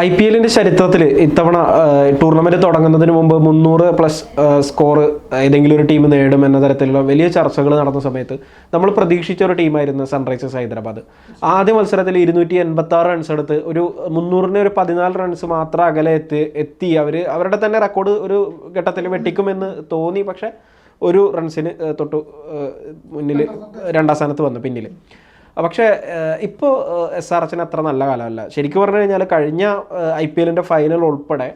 I P എല്ലിന്റെ ചരിത്രത്തിൽ ഇത്തവണ ടൂർണമെന്റ് തുടങ്ങുന്നതിന് മുമ്പ് മുന്നൂറ് പ്ലസ് സ്കോർ ഏതെങ്കിലും ഒരു ടീം നേടും എന്ന തരത്തിലുള്ള വലിയ ചർച്ചകൾ നടന്ന സമയത്ത് നമ്മൾ പ്രതീക്ഷിച്ച ഒരു ടീമായിരുന്നു സൺറൈസേഴ്സ് ഹൈദരാബാദ്. ആദ്യ മത്സരത്തിൽ ഇരുന്നൂറ്റി എൺപത്തി ആറ് റൺസ് എടുത്ത് ഒരു മുന്നൂറിന് ഒരു പതിനാല് റൺസ് മാത്രം അകലെ എത്തി എത്തി. അവർ അവരുടെ തന്നെ റെക്കോർഡ് ഒരു ഘട്ടത്തിൽ വെട്ടിക്കുമെന്ന് തോന്നി. പക്ഷെ ഒരു റൺസിന് തൊട്ടു മുന്നിൽ രണ്ടാം സ്ഥാനത്ത് വന്നു പിന്നിൽ പക്ഷേ ഇപ്പോൾ എസ് ആർ എച്ചിന് അത്ര നല്ല കാലമല്ല. ശരിക്കും പറഞ്ഞു കഴിഞ്ഞാൽ കഴിഞ്ഞ ഐ പി എല്ലിന്റെ ഫൈനൽ ഉൾപ്പെടെ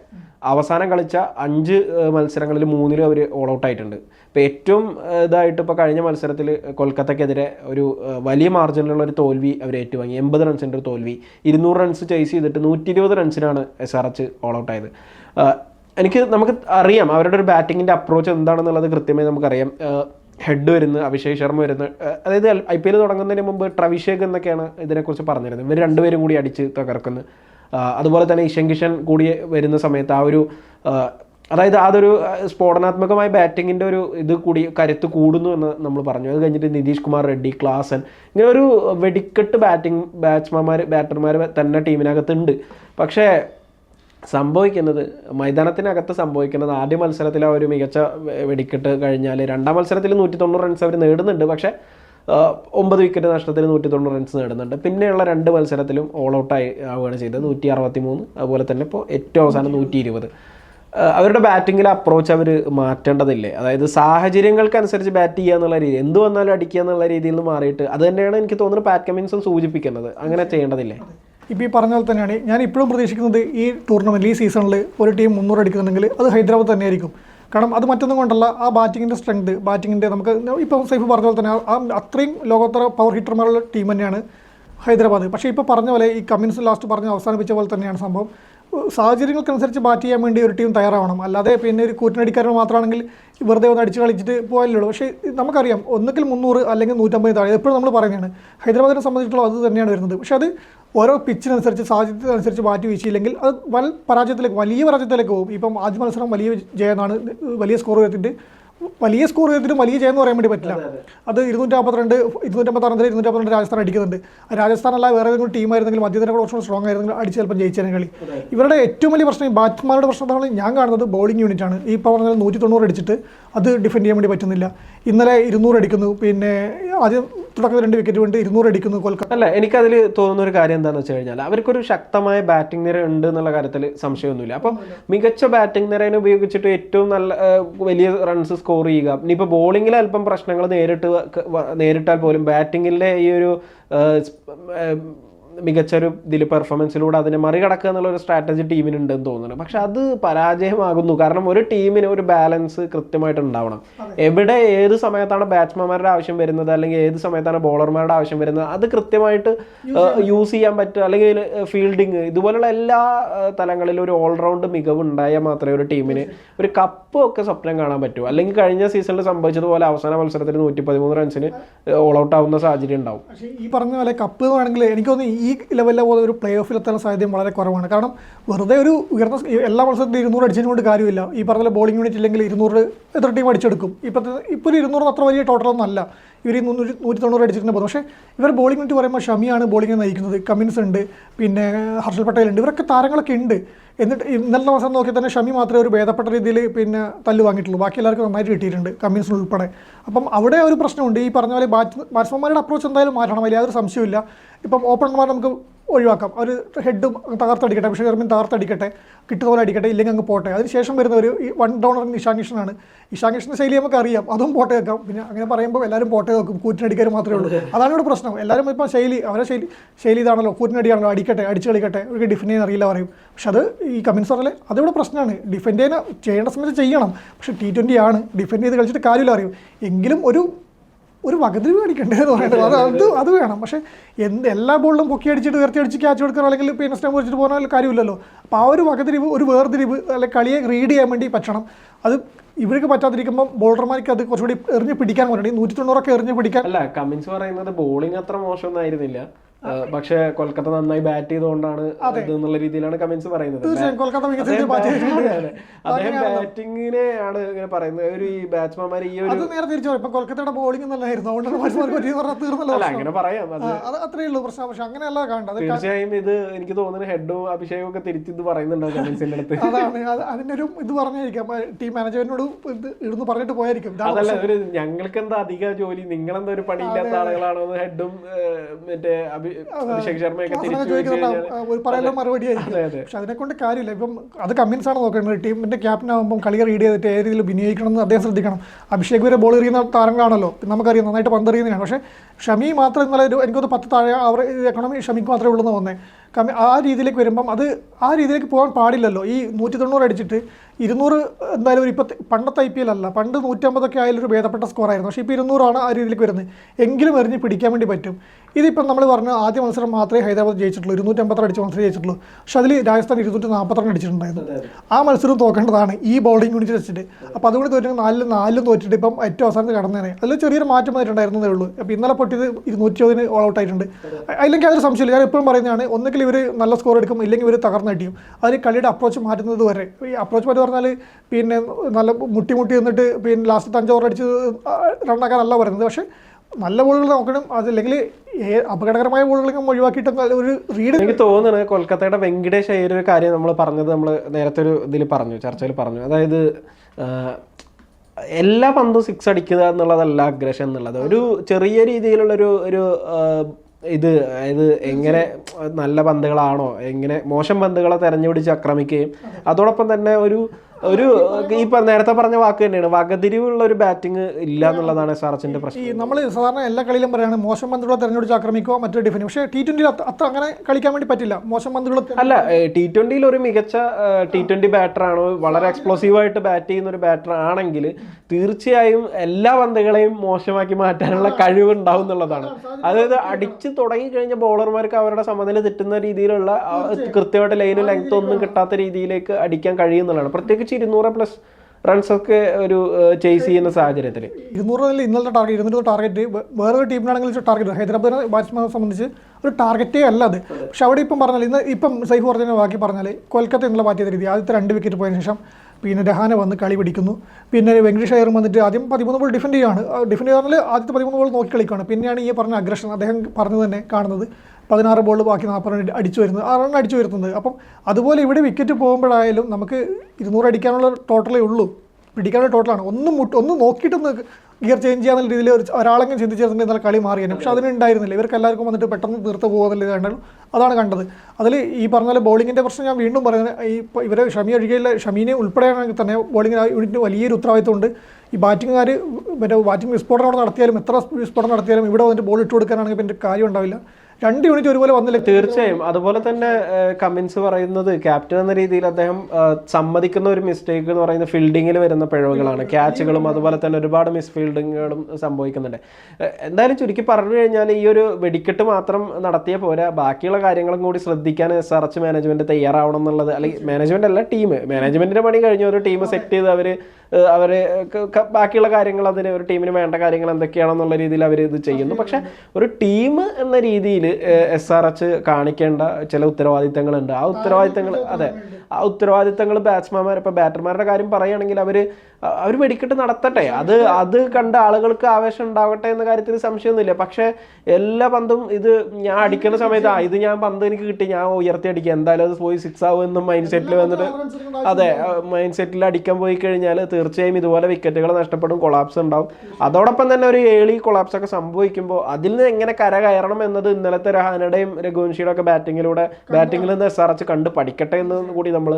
അവസാനം കളിച്ച അഞ്ച് മത്സരങ്ങളിൽ മൂന്നിലും അവർ ഓൾ ഔട്ട് ആയിട്ടുണ്ട്. ഇപ്പോൾ ഏറ്റവും ഇതായിട്ട് ഇപ്പോൾ കഴിഞ്ഞ മത്സരത്തിൽ കൊൽക്കത്തക്കെതിരെ ഒരു വലിയ മാർജിനിലുള്ള ഒരു തോൽവി അവർ ഏറ്റുവാങ്ങി. എൺപത് റൺസിന്റെ ഒരു തോൽവി. ഇരുന്നൂറ് റൺസ് ചേസ് ചെയ്തിട്ട് നൂറ്റി ഇരുപത് റൺസിനാണ് S R H all out ആയത്. എനിക്ക് നമുക്ക് അറിയാം അവരുടെ ഒരു ബാറ്റിങ്ങിന്റെ അപ്രോച്ച് എന്താണെന്നുള്ളത് കൃത്യമായി നമുക്കറിയാം. ഹെഡ് വരുന്നു അഭിഷേക് ശർമ്മ വരുന്നു അതായത് ഐ പി എൽ തുടങ്ങുന്നതിന് മുമ്പ് ട്രവിഷേക് എന്നൊക്കെയാണ് ഇതിനെക്കുറിച്ച് പറഞ്ഞിരുന്നത്. ഇവർ രണ്ടുപേരും കൂടി അടിച്ച് തകർക്കുന്നു. അതുപോലെ തന്നെ ഇഷൻ കിഷൻ കൂടി വരുന്ന സമയത്ത് ആ ഒരു അതായത് അതൊരു സ്ഫോടനാത്മകമായ ബാറ്റിങ്ങിന്റെ ഒരു ഇത് കൂടി കരുത്ത് കൂടുന്നു എന്ന് നമ്മൾ പറഞ്ഞു. അത് കഴിഞ്ഞിട്ട് നിതീഷ് കുമാർ റെഡ്ഡി ക്ലാസൻ ഇങ്ങനെ ഒരു വെടിക്കെട്ട് ബാറ്റിംഗ് ബാറ്റ്സ്മാൻമാർ ബാറ്റർമാർ തന്നെ ടീമിനകത്തുണ്ട്. പക്ഷേ സംഭവിക്കുന്നത് മൈതാനത്തിനകത്ത് സംഭവിക്കുന്നത് ആദ്യ മത്സരത്തിൽ ആ ഒരു മികച്ച വെടിക്കെട്ട് കഴിഞ്ഞാൽ രണ്ടാം മത്സരത്തിൽ നൂറ്റി തൊണ്ണൂറ് റൺസ് അവർ നേടുന്നുണ്ട്. പക്ഷേ ഒമ്പത് വിക്കറ്റ് നഷ്ടത്തിൽ നൂറ്റി തൊണ്ണൂറ് റൺസ് നേടുന്നുണ്ട്. പിന്നെയുള്ള രണ്ട് മത്സരത്തിലും ഓൾ ഔട്ടായി ആവുകയാണ് ചെയ്തത്. നൂറ്റി അറുപത്തി മൂന്ന് അതുപോലെ തന്നെ ഇപ്പോൾ ഏറ്റവും അവസാനം നൂറ്റി ഇരുപത് അവരുടെ ബാറ്റിങ്ങിലെ അപ്രോച്ച് അവർ മാറ്റേണ്ടതില്ലേ? അതായത് സാഹചര്യങ്ങൾക്കനുസരിച്ച് ബാറ്റ് ചെയ്യുക എന്നുള്ള രീതി എന്ത് വന്നാലും അടിക്കുക എന്നുള്ള രീതിയിൽ നിന്ന് മാറിയിട്ട് അത് തന്നെയാണ് എനിക്ക് തോന്നുന്നത് പാറ്റ് കമ്മിൻസും സൂചിപ്പിക്കുന്നത്. അങ്ങനെ ചെയ്യേണ്ടതില്ലേ? ഇപ്പോൾ ഈ പറഞ്ഞ പോലെ തന്നെയാണ് ഞാൻ ഇപ്പോഴും പ്രതീക്ഷിക്കുന്നത് ഈ ടൂർണമെന്റിൽ ഈ സീസണിൽ ഒരു ടീം മുന്നൂറ് അടിക്കുന്നുണ്ടെങ്കിൽ അത് ഹൈദരാബാദ് തന്നെയായിരിക്കും. കാരണം അത് മറ്റൊന്നും കൊണ്ടല്ല ആ ബാറ്റിങ്ങിന്റെ സ്ട്രെങ്ത് ബാറ്റിങ്ങിന്റെ നമുക്ക് ഇപ്പോൾ സൈഫ് പറഞ്ഞ പോലെ തന്നെ ആ അത്രയും ലോകോത്തര പവർ ഹിറ്റർമാരുള്ള ടീം തന്നെയാണ് ഹൈദരാബാദ്. പക്ഷേ ഇപ്പോൾ പറഞ്ഞ പോലെ ഈ കമ്മിൻസ് ലാസ്റ്റ് പറഞ്ഞ് അവസാനിപ്പിച്ച പോലെ തന്നെയാണ് സംഭവം. സാഹചര്യങ്ങൾക്കനുസരിച്ച് ബാറ്റ് ചെയ്യാൻ വേണ്ടി ഒരു ടീം തയ്യാറാവണം. അല്ലാതെ പിന്നെ ഒരു കൂറ്റിനടിക്കാരൻ മാത്രമാണെങ്കിൽ വെറുതെ ഒന്ന് അടിച്ച് കളിച്ചിട്ട് പോയാലുള്ളൂ പക്ഷേ നമുക്കറിയാം ഒന്നുകിൽ മുന്നൂറ് അല്ലെങ്കിൽ നൂറ്റമ്പത് താഴെ എപ്പോഴും നമ്മൾ പറയുന്നതാണ്. ഹൈദരാബാദിനെ സംബന്ധിച്ചിടത്തോളം അത് തന്നെയാണ് വരുന്നത്. പക്ഷേ അത് ഓരോ പിച്ചിനനുസരിച്ച് സാഹചര്യത്തിനനുസരിച്ച് മാറ്റി വീശിയില്ലെങ്കിൽ അത് വൻ പരാജയത്തിലേക്ക് വലിയ പരാജയത്തിലേക്ക് പോകും. ഇപ്പം ആദ്യ മത്സരം വലിയ ജയമാണ്. വലിയ സ്കോർ ചെയ്തിട്ട് വലിയ സ്കോർ ചെയ്തിട്ട് വലിയ ജയം എന്ന് പറയാൻ വേണ്ടി പറ്റില്ല. അത് ഇരുന്നൂറ്റി നാൽപ്പത്തിരണ്ട് ഇരുന്നൂറ്റി ആറ് ഇരുന്നൂറ്റി അമ്പത്തിരണ്ട് രാജസ്ഥാൻ അടിക്കുന്നുണ്ട്. രാജസ്ഥാനല്ല രാജസ്ഥാൻ അല്ല വേറെ ഏതെങ്കിലും ടീമായിരുന്നെങ്കിൽ മധ്യത്തിനെ കുറച്ചുകൂടി സ്ട്രോങ് ആയിരുന്നെങ്കിൽ അടിച്ച് ചിലപ്പം ജയിച്ചേനെ കളി. ഇവരുടെ ഏറ്റവും വലിയ പ്രശ്നം ബാറ്റ്സ്മാരുടെ പ്രശ്നം എന്താണ് ഞാൻ കാണുന്നത് ബൗളിംഗ് യൂണിറ്റ് ആണ്. ഈ പറഞ്ഞ നൂറ്റി തൊണ്ണൂറ് അടിച്ചിട്ട് അത് ഡിഫെൻഡ് ചെയ്യാൻ വേണ്ടി പറ്റുന്നില്ല. ഇന്നലെ ഇരുന്നൂറ് അടിക്കുന്നു. പിന്നെ ആദ്യം തുടക്കത്തിൽ രണ്ട് വിക്കറ്റ് കൊണ്ട് ഇരുന്നൂറ് അടിക്കുന്നു കൊൽക്കത്ത. അല്ല എനിക്കതിൽ തോന്നുന്ന ഒരു കാര്യം എന്താണെന്ന് വെച്ച് കഴിഞ്ഞാൽ അവർക്കൊരു ശക്തമായ ബാറ്റിംഗ് നിര ഉണ്ട് എന്നുള്ള കാര്യത്തിൽ സംശയമൊന്നുമില്ല. അപ്പോൾ മികച്ച ബാറ്റിംഗ് നിരനെ ഉപയോഗിച്ചിട്ട് ഏറ്റവും നല്ല വലിയ റൺസ് സ്കോർ ചെയ്യുക. ഇനിയിപ്പോൾ ബോളിങ്ങിൽ അല്പം പ്രശ്നങ്ങൾ നേരിട്ട് നേരിട്ടാൽ പോലും ബാറ്റിങ്ങിലെ ഈ ഒരു ആ, സ്- മികച്ച ഒരു ഇതിൽ പെർഫോമൻസിലൂടെ അതിനെ മറികടക്കുക എന്നുള്ള ഒരു സ്ട്രാറ്റജി ടീമിനുണ്ടെന്ന് തോന്നുന്നു. പക്ഷെ അത് പരാജയമാകുന്നു. കാരണം ഒരു ടീമിന് ഒരു ബാലൻസ് കൃത്യമായിട്ട് ഉണ്ടാവണം. എവിടെ ഏത് സമയത്താണ് ബാറ്റ്സ്മാൻമാരുടെ ആവശ്യം വരുന്നത്? അല്ലെങ്കിൽ ഏത് സമയത്താണ് ബോളർമാരുടെ ആവശ്യം വരുന്നത്? അത് കൃത്യമായിട്ട് യൂസ് ചെയ്യാൻ പറ്റുക. അല്ലെങ്കിൽ ഫീൽഡിങ് ഇതുപോലുള്ള എല്ലാ തലങ്ങളിലും ഒരു ഓൾറൗണ്ട് മികവ് ഉണ്ടായാൽ മാത്രമേ ഒരു ടീമിന് ഒരു കപ്പ് ഒക്കെ സ്വപ്നം കാണാൻ പറ്റൂ. അല്ലെങ്കിൽ കഴിഞ്ഞ സീസണിൽ സംഭവിച്ചതുപോലെ അവസാന മത്സരത്തിൽ നൂറ്റി പതിമൂന്ന് റൺസിന് ഓൾ ഔട്ട് ആവുന്ന സാഹചര്യം ഉണ്ടാവും. പക്ഷേ ഈ പറഞ്ഞ പോലെ കപ്പ് വേണമെങ്കിൽ എനിക്ക് തോന്നുന്നു ഈ ലെവലിലെ പോലെ ഒരു പ്ലേ ഓഫിൽ എത്താൻ സാധ്യതയും വളരെ കുറവാണ്. കാരണം വെറുതെ ഒരു ഉയർന്ന എല്ലാ മത്സരത്തിലും ഇരുന്നൂറ് അടിച്ചതിന് കൊണ്ട് കാര്യമില്ല. ഈ പറഞ്ഞ ബോളിംഗ് യൂണിറ്റ് ഇല്ലെങ്കിൽ ഇരുന്നൂറ് എത്ര ടീം അടിച്ചെടുക്കും. ഇപ്പോഴത്തെ ഇപ്പോൾ ഒരു ഇരുന്നൂറ് അത്ര വലിയ ടോട്ടലൊന്നും അല്ല. ഇവർ ഈ മുന്നൂറ്റി നൂറ്റി തൊണ്ണൂറ് അടിച്ചിട്ടുണ്ട് പോകും പക്ഷേ ഇവർ ബോളിംഗ് യൂണിറ്റ് പറയുമ്പോൾ ഷമിയാണ് ബോളിംഗ് നയിക്കുന്നത്. കമിൻസ് ഉണ്ട് പിന്നെ ഹർഷൽ പട്ടേൽ ഉണ്ട്. ഇവരൊക്കെ താരങ്ങളൊക്കെ ഉണ്ട്. എന്നിട്ട് ഇന്നലെ മാസം നോക്കി തന്നെ ഷമി മാത്രമേ ഒരു ഭേദപ്പെട്ട രീതിയിൽ പിന്നെ തല്ലു വാങ്ങിയിട്ടുള്ളൂ. ബാക്കി എല്ലാവർക്കും നന്നായിട്ട് കിട്ടിയിട്ടുണ്ട് കമ്മിൻസിന് ഉൾപ്പെടെ. അപ്പം അവിടെ ഒരു പ്രശ്നമുണ്ട്. ഈ പറഞ്ഞ പോലെ ബാറ്റ് ബാറ്റ്സ്മാൻമാരുടെ അപ്രോച്ച് എന്തായാലും മാറ്റണം. വലിയ യാതൊരു സംശയമില്ല ഇപ്പം ഓപ്പണർമാർ നമുക്ക് ഒഴിവാക്കാം. അവർ ഹെഡ് തകർത്തടിക്കട്ടെ പക്ഷേ ഷെർമിൻ തകർത്തടിക്കട്ടെ കിട്ടുന്ന പോലെ അടിക്കട്ടെ ഇല്ലെങ്കിൽ അങ്ങ് പോട്ടെ. അതിനുശേഷം വരുന്ന ഒരു വൺ ഡൗണർ ഇഷാൻ കിഷനാണ് ഇഷാൻ കിഷന്റെ ശൈലി നമുക്ക് അറിയാം അതും പോട്ടെ വെക്കാം പിന്നെ അങ്ങനെ പറയുമ്പോൾ എല്ലാവരും പോട്ടെ വെക്കും കൂറ്റിനടിക്കാർ മാത്രമേ ഉള്ളൂ. അതാണ് ഇവിടെ പ്രശ്നം. എല്ലാവരും ഇപ്പോൾ ശൈലി അവരെ ശൈലി ശൈലി ഇതാണല്ലോ. കൂറ്റിനടിയാണല്ലോ. അടിക്കട്ടെ അടിച്ച് കളിക്കട്ടെ. അവർക്ക് ഡിഫെൻഡ് ചെയ്യാൻ അറിയില്ല പറയും. പക്ഷെ അത് ഈ കമ്മിൻസ് പറഞ്ഞാൽ അതിവിടെ പ്രശ്നമാണ്. ഡിഫെൻഡ് ചെയ്യാൻ ചെയ്യേണ്ട സമയത്ത് ചെയ്യണം. പക്ഷേ ടി ട്വന്റി ആണ്. ഡിഫെൻഡ് ചെയ്ത് കളിച്ചിട്ട് കാര്യമില്ല അറിയും എങ്കിലും ഒരു ഒരു വകതിരിവ് കാണിക്കണ്ടേ എന്ന് പറയുന്നത്. അത് അത് അത് വേണം. പക്ഷേ എന്ത് എല്ലാ ബോളിലും പൊക്കി അടിച്ചിട്ട് ഉയർത്തി അടിച്ച് ക്യാച്ച് കൊടുക്കണം അല്ലെങ്കിൽ പിന്നെ സ്റ്റംപ് വെച്ചിട്ട് പോകുന്ന കാര്യമില്ലല്ലോ. അപ്പോൾ ആ ഒരു വകതിരിവ് ഒരു വേർതിരിവ് അല്ലെങ്കിൽ കളിയെ റീഡ് ചെയ്യാൻ വേണ്ടി പറ്റണം. അത് ഇവർക്ക് പറ്റാതിരിക്കുമ്പോൾ ബോളർമാർക്ക് അത് കുറച്ചുകൂടി എറിഞ്ഞ് പിടിക്കാൻ പറ്റണം. നൂറ്റി തൊണ്ണൂറൊക്കെ എറിഞ്ഞ് പിടിക്കാൻ അല്ല കമ്മിൻസ് പറയുന്നത് ബോളിംഗ് അത്ര മോശമൊന്നും ആയിരുന്നില്ല. ഏഹ് പക്ഷേ കൊൽക്കത്ത നന്നായി ബാറ്റ് ചെയ്തുകൊണ്ടാണ് എന്നുള്ള രീതിയിലാണ് കമന്റ്സ് പറയുന്നത്. അദ്ദേഹം രീതിയിൽ ബാറ്റ് ചെയ്തിട്ടുണ്ട്. അതെ, അതെ. അദ്ദേഹം ബാറ്റിങ്ങിനെ ആണ് ഇങ്ങനെ പറയുന്നത്. ഒരു ഈ ബാറ്റ്സ്മാൻമാർ ഈ ഒരു നേരെ തിരിച്ചു ഇപ്പൊ കൊൽക്കത്തയുടെ ബോളിംഗ് നല്ലായിരുന്നു. അതുകൊണ്ടാണ് അങ്ങനെ പറയാം. അത് ആ, ഉള്ളൂ പ്രശ്നം. പക്ഷെ അങ്ങനെയല്ല കാണേണ്ടത്. തീർച്ചയായും ഇത് എനിക്ക് തോന്നുന്നു ഹെഡോ അഭിഷേകം ഒക്കെ തിരിച്ച് ഇത് പറയുന്നുണ്ടാവും കമന്റ്സിന്റെ അടുത്ത്? അതാണ്. അത് അതിന്റെ ഒരു ഇത് പറഞ്ഞായിരിക്കാം. ടീം മാനേജ്മെന്റിനോട് ഇടുന്ന് പറഞ്ഞിട്ട് പോയായിരിക്കും. അതല്ല ഒരു ഞങ്ങൾക്ക് എന്താ അധിക ജോലി? നിങ്ങളെന്താ ഒരു പണിയില്ലാത്ത ആളുകളാണോ? ഹെഡും മറ്റേ അഭി- അഭിഷേക് ശർമ്മയൊക്കെ തിരിച്ചു മറുപടി പക്ഷെ അതിനെ കൊണ്ട് കാര്യമില്ല. ഇപ്പം അത് കമ്മിൻസ് ആണ് നോക്കേണ്ടത് ടീമിന്റെ ക്യാപ്റ്റൻ ആകുമ്പോൾ കളി റീഡ് ചെയ്തിട്ട് ഏത് രീതിയിൽ വിനിയോഗിക്കണം എന്ന് അദ്ദേഹം ശ്രദ്ധിക്കണം. അഭിഷേക് വരെ ബോൾ എറിയുന്ന താരങ്ങളാണല്ലോ. നമുക്കറിയാം നന്നായിട്ട് പന്ത് പക്ഷെ പക്ഷേ ഷമി മാത്രം ഇന്നലെ ഒരു എനിക്കൊന്ന് പത്ത് താഴെ അവർ എക്കണോമി ഷമിക്ക് മാത്രമേ ഉള്ളൂ എന്ന് തോന്നുന്നത് കമ്മി ആ രീതിയിലേക്ക് വരുമ്പം അത് ആ രീതിയിലേക്ക് പോകാൻ പാടില്ലല്ലോ. ഈ നൂറ്റി തൊണ്ണൂറ് അടിച്ചിട്ട് ഇരുന്നൂറ് എന്തായാലും ഒരു ഇപ്പം പണ്ടത്തെ ഐ പി എൽ അല്ല. പണ്ട് നൂറ്റമ്പതൊക്കെ ആയാലും ഒരു ഭേദപ്പെട്ട സ്കോറായിരുന്നു പക്ഷേ ഇപ്പോൾ ഇരുന്നൂറാണ് ആ രീതിയിലേക്ക് വരുന്നത്. എങ്കിലും എറിഞ്ഞ് പിടിക്കാൻ വേണ്ടി പറ്റും. ഇതിപ്പം നമ്മൾ പറഞ്ഞ ആദ്യ മത്സരം മാത്രമേ ഹൈദരാബാദ് ജയിച്ചിട്ടുള്ളൂ. ഇരുന്നൂറ്റമ്പത്തി അടിച്ച മത്സരം ജയിച്ചിട്ടുള്ളൂ. പക്ഷേ അതിൽ രാജസ്ഥാൻ ഇരുന്നൂറ്റി നാൽപ്പത്തിരണ്ട് അടിച്ചിട്ടുണ്ടായിരുന്നു. ആ മത്സരം തോക്കേണ്ടതാണ് ഈ ബോളിംഗ് യൂണിറ്റ് വെച്ചിട്ട്. അപ്പോൾ അതുകൊണ്ട് തോറ്റെങ്കിൽ നാലിൽ നാലിലും തോറ്റിട്ട് ഇപ്പം ഏറ്റവും അവസാനത്ത് കടന്നേനെ. അതിൽ ചെറിയൊരു മാറ്റം വന്നിട്ടുണ്ടായിരുന്നതേ ഉള്ളൂ. അപ്പോൾ ഇന്നലെ പൊട്ടിയത് ഇരുന്നൂറ്റി ഓൾ ഔട്ട് ആയിട്ടുണ്ട്. അല്ലെങ്കിൽ അതൊരു സംശയമില്ല ഞാൻ എപ്പോഴും പറയുന്നതാണ് ഒന്നുകിൽ ഇവർ നല്ല സ്കോർ എടുക്കും ഇല്ലെങ്കിൽ ഇവർ തകർന്നടിയും അതിൽ കളിയുടെ അപ്രോച്ച് മാറ്റുന്നത് വരെ. ഈ അപ്രോച്ച് മാറ്റി പറഞ്ഞാൽ പിന്നെ നല്ല മുട്ടിമുട്ടി മുട്ടി നിന്നിട്ട് പിന്നെ ലാസ്റ്റ് അഞ്ച് ഓവർ അടിച്ച് റണ്ണാക്കാനല്ല പറയുന്നത്. പക്ഷേ നല്ല ബോളുകൾ നോക്കണം. അതല്ലെങ്കിൽ അപകടകരമായ ബോളുകളൊക്കെ ഒഴിവാക്കിയിട്ട് ഒരു റീഡ് എനിക്ക് തോന്നുന്നത് കൊൽക്കത്തയുടെ വെങ്കടേഷ് അയ്യർ ഒരു കാര്യം നമ്മൾ പറഞ്ഞത് നമ്മൾ നേരത്തെ ഒരു ഇതിൽ പറഞ്ഞു ചർച്ചയിൽ പറഞ്ഞു. അതായത് എല്ലാ പന്തും സിക്സ് അടിക്കുക എന്നുള്ളതല്ല അഗ്രഷൻ എന്നുള്ളത്. ഒരു ചെറിയ രീതിയിലുള്ള ഒരു ആ, ഇത് അതായത് എങ്ങനെ നല്ല പന്തുകളാണോ എങ്ങനെ മോശം പന്തുകളെ തെരഞ്ഞുപിടിച്ച് ആക്രമിക്കുകയും അതോടൊപ്പം തന്നെ ഒരു ഒരു ഈ നേരത്തെ പറഞ്ഞ വാക്ക് തന്നെയാണ് വകതിരിവുള്ള ഒരു ബാറ്റിംഗ് ഇല്ല എന്നുള്ളതാണ് എച്ചിന്റെ പ്രശ്നം. ഈ നമ്മൾ സാധാരണ എല്ലാ കളിയിലും പറയാണ് മോശം പന്തുകളെ തെരഞ്ഞെടുത്ത് ആക്രമിക്കുക മറ്റൊരു ഡിഫൻസ് പക്ഷേ ടി ട്വന്റിയിൽ അത്ര അങ്ങനെ കളിക്കാൻ വേണ്ടി പറ്റില്ല. മോശം പന്തുകൾ അല്ല ടി ട്വന്റിയിൽ ഒരു മികച്ച ടി ട്വന്റി ആണോ. വളരെ എക്സ്പ്ലോസീവ് ആയിട്ട് ബാറ്റ് ചെയ്യുന്ന ഒരു ബാറ്റർ ആണെങ്കിൽ തീർച്ചയായും എല്ലാ പന്തുകളെയും മോശമാക്കി മാറ്റാനുള്ള കഴിവ് ഉണ്ടാവും എന്നുള്ളതാണ്. അതായത് അടിച്ച് തുടങ്ങി കഴിഞ്ഞ ബോളർമാർക്ക് അവരുടെ സമനില തെറ്റുന്ന രീതിയിലുള്ള കൃത്യമായിട്ട് ലൈനും ലെങ്ത് ഒന്നും കിട്ടാത്ത രീതിയിലേക്ക് അടിക്കാൻ കഴിയുന്നുള്ളതാണ് പ്രത്യേകിച്ച് ഇരുന്നൂറ് പ്ലസ് റൺസ് ഒക്കെ ഒരു ചേസ് ചെയ്യുന്ന സാഹചര്യത്തിൽ ഇരുന്നൂറ് ഇന്നലത്തെ ടാർഗറ്റ് ഇരുന്നൂറ് ടാർഗറ്റ് വേറൊരു ടീമിനാണെങ്കിൽ ടാർഗറ്റ് ഹൈദരാബാദിനെ ബാറ്റ്സ്മാനെ സംബന്ധിച്ച് ഒരു ടാർഗറ്റേ അല്ല അത്. പക്ഷെ അവിടെ ഇപ്പം പറഞ്ഞാൽ ഇന്ന് ഇപ്പം സൈഫ് പറഞ്ഞ ബാക്കി പറഞ്ഞാൽ കൊൽക്കത്ത ഇന്നലെ മാറ്റിയ രീതി ആദ്യത്തെ രണ്ട് വിക്കറ്റ് പോയതിനു ശേഷം പിന്നെ രഹാന വന്ന് കളി പിടിക്കുന്നു. പിന്നെ വെങ്കടേഷ് അയ്യർ വന്നിട്ട് ആദ്യം പതിമൂന്ന് ബോൾ ഡിഫൻഡ് ചെയ്യുകയാണ് ഡിഫെൻഡ് ചെയ്യാൻ ആദ്യത്തെ പതിമൂന്ന് ബോൾ നോക്കി കളിക്കുകയാണ് പിന്നെയാണ് ഈ പറഞ്ഞ അഗ്രഷൻ അദ്ദേഹം പറഞ്ഞു തന്നെ കാണുന്നത്. പതിനാറ് ബോൾ ബാക്കി നാൽപ്പത് റൺ അടിച്ചു വരുന്നത്. ആ റൺ അടിച്ചു വരുന്നത് അപ്പം അതുപോലെ ഇവിടെ വിക്കറ്റ് പോകുമ്പോഴായാലും നമുക്ക് ഇരുന്നൂറ് അടിക്കാനുള്ള ടോട്ടലേ ഉള്ളൂ. പിടിക്കാനുള്ള ടോട്ടലാണ് ഒന്നും മുട്ട് ഒന്ന് നോക്കിയിട്ടൊന്ന് ഗിയർ ചേഞ്ച് ചെയ്യാൻ രീതിയിൽ ഒരു ഒരാളെങ്കിലും ചിന്തിച്ചിരുന്നെങ്കിൽ കളി മാറിയാണ് പക്ഷെ അതിനുണ്ടായിരുന്നില്ല ഇവർക്ക് എല്ലാവർക്കും വന്നിട്ട് പെട്ടെന്ന് തീർത്ത് പോകുന്നില്ല കണ്ടാലും അതാണ് കണ്ടത്. അതിൽ ഈ പറഞ്ഞ പോലെ ബോളിങ്ങിന്റെ പ്രശ്നം ഞാൻ വീണ്ടും പറയുന്നത് ഈ ഇവരെ ഷമി ഒഴികെയുള്ള ഷമീനെ ഉൾപ്പെടെയാണെങ്കിൽ തന്നെ ബോളിംഗ് യൂണിറ്റിന് വലിയൊരു ഉത്തരവാദിത്തമുണ്ട് ഈ ബാറ്റിംഗുകാർ മറ്റേ ബാറ്റിംഗ് വിസ്ഫോടനം അവിടെ നടത്തിയാലും എത്ര വിസ്ഫോടനം നടത്തിയാലും ഇവിടെ വന്നിട്ട് ബോൾ ഇട്ട് കൊടുക്കാനാണെങ്കിൽ പിന്നെ കാര്യം ഉണ്ടാവില്ല. രണ്ട് യൂണിറ്റ് ഒരുപോലെ വന്നില്ല? തീർച്ചയായും. അതുപോലെ തന്നെ കമ്മിൻസ് പറയുന്നത് ക്യാപ്റ്റൻ എന്ന രീതിയിൽ അദ്ദേഹം സമ്മതിക്കുന്ന ഒരു മിസ്റ്റേക്ക് എന്ന് പറയുന്നത് ഫീൽഡിങ്ങിൽ വരുന്ന പിഴവുകളാണ്. ക്യാച്ചുകളും അതുപോലെ തന്നെ ഒരുപാട് മിസ് ഫീൽഡിങ്ങുകളും സംഭവിക്കുന്നുണ്ട് എന്തായാലും ചുരുക്കി പറഞ്ഞു കഴിഞ്ഞാൽ ഈ ഒരു വെടിക്കെട്ട് മാത്രം നടത്തിയ പോരാ. ബാക്കിയുള്ള കാര്യങ്ങളും കൂടി ശ്രദ്ധിക്കാൻ എസ് ആർ എച്ച് മാനേജ്മെന്റ് തയ്യാറാവണം എന്നുള്ളത് അല്ലെങ്കിൽ മാനേജ്മെന്റ് അല്ല ടീം മാനേജ്മെന്റിന്റെ പണി കഴിഞ്ഞ ഒരു ടീം സെറ്റ് ചെയ്ത് അവർ ക- ബാക്കിയുള്ള കാര്യങ്ങൾ അതിന് ഒരു ടീമിന് വേണ്ട കാര്യങ്ങൾ എന്തൊക്കെയാണെന്നുള്ള രീതിയിൽ അവർ ഇത് ചെയ്യുന്നു. പക്ഷെ ഒരു ടീം എന്ന രീതിയിൽ എസ് ആർ എച്ച് കാണിക്കേണ്ട ചില ഉത്തരവാദിത്തങ്ങളുണ്ട്. ആ ഉത്തരവാദിത്തങ്ങൾ അതെ ആ ഉത്തരവാദിത്തങ്ങൾ ബാറ്റ്സ്മാൻമാർ ഇപ്പൊ ബാറ്റർമാരുടെ കാര്യം പറയുകയാണെങ്കിൽ അവർ അവർ വെടിക്കെട്ട് നടത്തട്ടെ. അത് അത് കണ്ട ആളുകൾക്ക് ആവേശം ഉണ്ടാവട്ടെ എന്ന കാര്യത്തിൽ സംശയമൊന്നുമില്ല. പക്ഷെ എല്ലാ പന്തും ഇത് ഞാൻ അടിക്കുന്ന സമയത്ത് ആ ഇത് ഞാൻ പന്ത് എനിക്ക് കിട്ടി ഞാൻ ഉയർത്തി അടിക്കുക എന്തായാലും അത് പോയി സിക്സ് ആവും എന്നും മൈൻഡ് സെറ്റിൽ വന്നിട്ട് അതെ മൈൻഡ് സെറ്റിൽ അടിക്കാൻ പോയി കഴിഞ്ഞാൽ തീർച്ചയായും ഇതുപോലെ വിക്കറ്റുകൾ നഷ്ടപ്പെടും കൊളാപ്സ് ഉണ്ടാവും. അതോടൊപ്പം തന്നെ ഒരു ഏളി കൊളാപ്സ് ഒക്കെ സംഭവിക്കുമ്പോൾ അതിൽ നിന്ന് എങ്ങനെ കര കയറണം എന്നത് ഇന്നലത്തെ രഹാനയുടെയും രഘുവൻഷിയുടെ ഒക്കെ ബാറ്റിങ്ങിലൂടെ ബാറ്റിങ്ങിൽ നിന്ന് എസ് ആർ എച്ച് കണ്ട് പഠിക്കട്ടെ എന്ന് കൂടി നമ്മൾ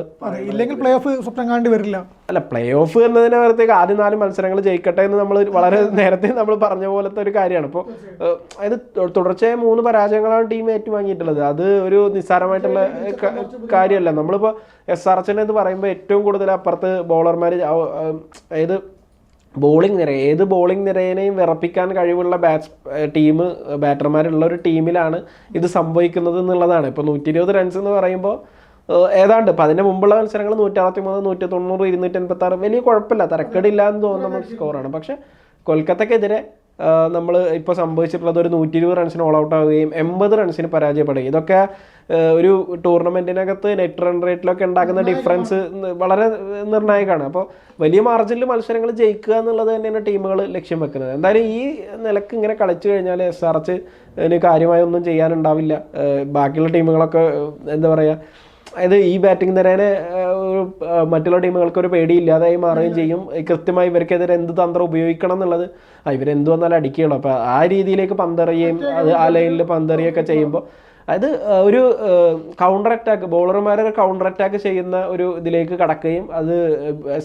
ഇല്ലെങ്കിൽ പ്ലേ ഓഫ് സ്വപ്നം കാണേണ്ടി വരില്ല. അല്ല പ്ലേ ഓഫ് എന്നതിനെ വരത്തേക്ക് ആദ്യ നാല് മത്സരങ്ങൾ ജയിക്കട്ടെ എന്ന് നമ്മൾ വളരെ നേരത്തെ നമ്മൾ പറഞ്ഞ പോലത്തെ ഒരു കാര്യമാണ്. ഇപ്പോൾ അതായത് തുടർച്ചയായ മൂന്ന് പരാജയങ്ങളാണ് ടീം ഏറ്റുവാങ്ങിയിട്ടുള്ളത്. അത് ഒരു നിസ്സാരമായിട്ടുള്ള കാര്യമല്ല. നമ്മളിപ്പോൾ എസ് ആർ എച്ചിനെ എന്ന് പറയുമ്പോൾ ഏറ്റവും കൂടുതൽ അപ്പുറത്ത് ബോളർമാർ അതായത് ബോളിംഗ് നിര ഏത് ബോളിംഗ് നിരയെയും വിറപ്പിക്കാൻ കഴിവുള്ള ബാറ്റ്സ് ടീം ബാറ്റർമാരുള്ള ഒരു ടീമിലാണ് ഇത് സംഭവിക്കുന്നത് എന്നുള്ളതാണ്. ഇപ്പോൾ നൂറ്റി ഇരുപത് റൺസ് എന്ന് പറയുമ്പോൾ ഏതാണ്ട് ഇപ്പം അതിന്റെ മുമ്പുള്ള മത്സരങ്ങൾ നൂറ്റി അറുപത്തി മൂന്ന് നൂറ്റി തൊണ്ണൂറ് ഇരുന്നൂറ്റി എൺപത്തി ആറ് വലിയ കുഴപ്പമില്ല തരക്കേടില്ല എന്ന് തോന്നുന്ന സ്കോറാണ് പക്ഷേ കൊൽക്കത്തക്കെതിരെ നമ്മൾ ഇപ്പോൾ സംഭവിച്ചിട്ടുള്ളത് ഒരു നൂറ്റി ഇരുപത് റൺസിന് ഓൾ ഔട്ട് ആവുകയും എൺപത് റൺസിന് പരാജയപ്പെടുകയും. ഇതൊക്കെ ഒരു ടൂർണമെന്റിനകത്ത് നെറ്റ് റൺ റേറ്റിലൊക്കെ ഉണ്ടാക്കുന്ന ഡിഫറൻസ് വളരെ നിർണായകമാണ്. അപ്പോൾ വലിയ മാർജിനിൽ മത്സരങ്ങൾ ജയിക്കുക എന്നുള്ളത് തന്നെയാണ് ടീമുകൾ ലക്ഷ്യം വെക്കുന്നത്. എന്തായാലും ഈ നിലയ്ക്ക് ഇങ്ങനെ കളിച്ചു കഴിഞ്ഞാൽ എസ് ആർ എച്ച് കാര്യമായി ഒന്നും ചെയ്യാനുണ്ടാവില്ല. ബാക്കിയുള്ള ടീമുകളൊക്കെ എന്താ പറയുക അതായത് ഈ ബാറ്റിംഗ് നിരേനെ മറ്റുള്ള ടീമുകൾക്ക് ഒരു പേടി പേടിയില്ലാതായി മാറുകയും ചെയ്യും. കൃത്യമായി ഇവർക്കെതിരെ എന്ത് തന്ത്രം ഉപയോഗിക്കണം എന്നുള്ളത് ഇവരെന്ത് വന്നാലും അടിക്കുകയുള്ളൂ. അപ്പോൾ ആ രീതിയിലേക്ക് പന്തെറിയുകയും അത് ആ ലൈനിൽ പന്തെറിയൊക്കെ ചെയ്യുമ്പോൾ അതായത് ഒരു കൗണ്ടർ അറ്റാക്ക് ബോളർമാരെ കൗണ്ടർ അറ്റാക്ക് ചെയ്യുന്ന ഒരു ഇതിലേക്ക് കടക്കുകയും അത്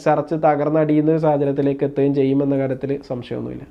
ശറച്ച് തകർന്നടിയുന്ന ഒരു സാഹചര്യത്തിലേക്ക് എത്തുകയും ചെയ്യുമെന്ന കാര്യത്തിൽ സംശയമൊന്നുമില്ല.